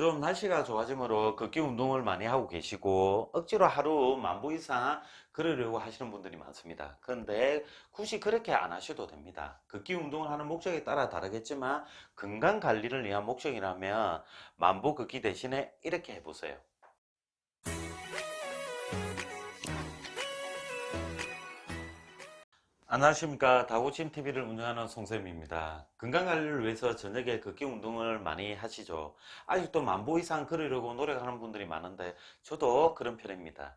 요즘 날씨가 좋아지므로 걷기 운동을 많이 하고 계시고 억지로 하루 만보 이상 걸으려고 하시는 분들이 많습니다. 그런데 굳이 그렇게 안 하셔도 됩니다. 걷기 운동을 하는 목적에 따라 다르겠지만 건강 관리를 위한 목적이라면 만보 걷기 대신에 이렇게 해보세요. 안녕하십니까 다고침 TV를 운영하는 송쌤입니다. 건강관리를 위해서 저녁에 걷기 운동을 많이 하시죠. 아직도 만보 이상 걸으려고 노력하는 분들이 많은데 저도 그런 편입니다.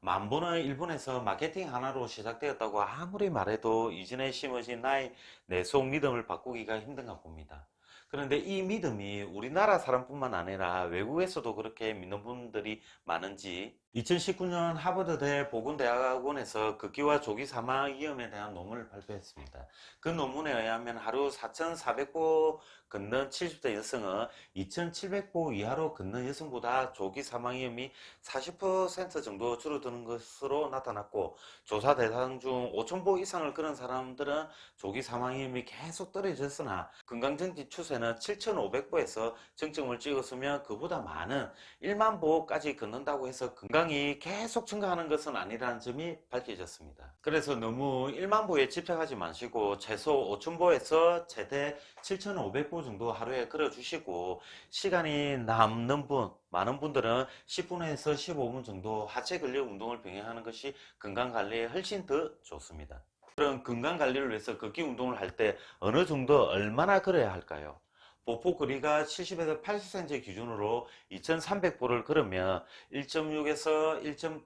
만보는 일본에서 마케팅 하나로 시작되었다고 아무리 말해도 이전에 심어진 나의 내속 믿음을 바꾸기가 힘든가 봅니다. 그런데 이 믿음이 우리나라 사람뿐만 아니라 외국에서도 그렇게 믿는 분들이 많은지 2019년 하버드대 보건대학원에서 극기와 조기 사망 위험에 대한 논문을 발표했습니다. 그 논문에 의하면 하루 4,400보 걷는 70대 여성은 2,700보 이하로 걷는 여성보다 조기 사망 위험이 40% 정도 줄어드는 것으로 나타났고 조사 대상 중 5,000보 이상을 걸은 사람들은 조기 사망 위험이 계속 떨어졌으나 건강정지 추세는 7,500보에서 정점을 찍었으며 그보다 많은 1만 보까지 걷는다고 해서 건강 이 계속 증가하는 것은 아니라는 점이 밝혀졌습니다. 그래서 너무 1만 보에 집착하지 마시고 최소 5천 보에서 최대 7,500보 정도 하루에 걸어주시고 시간이 남는 분, 많은 분들은 10분에서 15분 정도 하체 근력 운동을 병행하는 것이 건강 관리에 훨씬 더 좋습니다. 그런 건강 관리를 위해서 걷기 운동을 할 때 어느 정도 얼마나 걸어야 할까요? 보폭 거리가 70에서 80cm 기준으로 2300보를 걸으면 1.6에서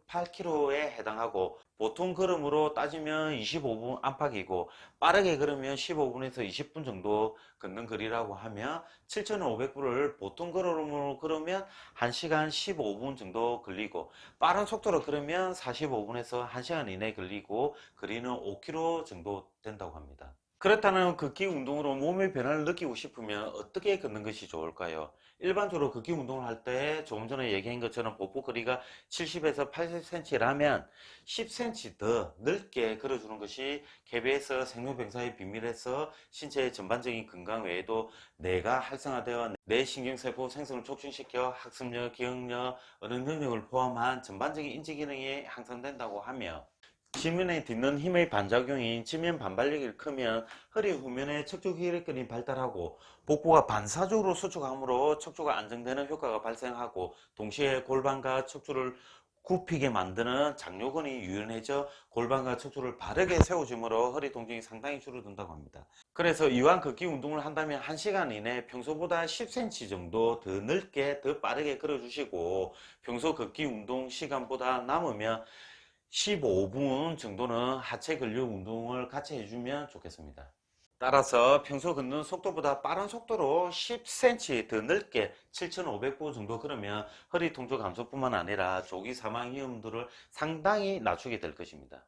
1.8km에 해당하고 보통 걸음으로 따지면 25분 안팎이고 빠르게 걸으면 15분에서 20분 정도 걷는 거리라고 하면 7,500보를 보통 걸음으로 걸으면 1시간 15분 정도 걸리고 빠른 속도로 걸으면 45분에서 1시간 이내 걸리고 거리는 5km 정도 된다고 합니다. 그렇다면 걷기 운동으로 몸의 변화를 느끼고 싶으면 어떻게 걷는 것이 좋을까요? 일반적으로 걷기 운동을 할 때 조금 전에 얘기한 것처럼 보폭 거리가 70에서 80cm라면 10cm 더 넓게 걸어주는 것이 KBS 생로병사의 비밀에서 신체의 전반적인 건강 외에도 뇌가 활성화되어 뇌 신경세포 생성을 촉진시켜 학습력, 기억력, 어느 능력을 포함한 전반적인 인지 기능이 향상된다고 하며 지면에 딛는 힘의 반작용인 지면 반발력이 크면 허리 후면의 척추 기력근이 발달하고 복부가 반사적으로 수축함으로 척추가 안정되는 효과가 발생하고 동시에 골반과 척추를 굽히게 만드는 장요근이 유연해져 골반과 척추를 바르게 세워주므로 허리 통증이 상당히 줄어든다고 합니다. 그래서 이왕 걷기 운동을 한다면 1시간 이내 평소보다 10cm 정도 더 넓게 더 빠르게 걸어주시고 평소 걷기 운동 시간보다 남으면 15분 정도는 하체 근력 운동을 같이 해주면 좋겠습니다. 따라서 평소 걷는 속도보다 빠른 속도로 10cm 더 넓게 7,500보 정도 걸으면 허리 통증 감소뿐만 아니라 조기 사망 위험도를 상당히 낮추게 될 것입니다.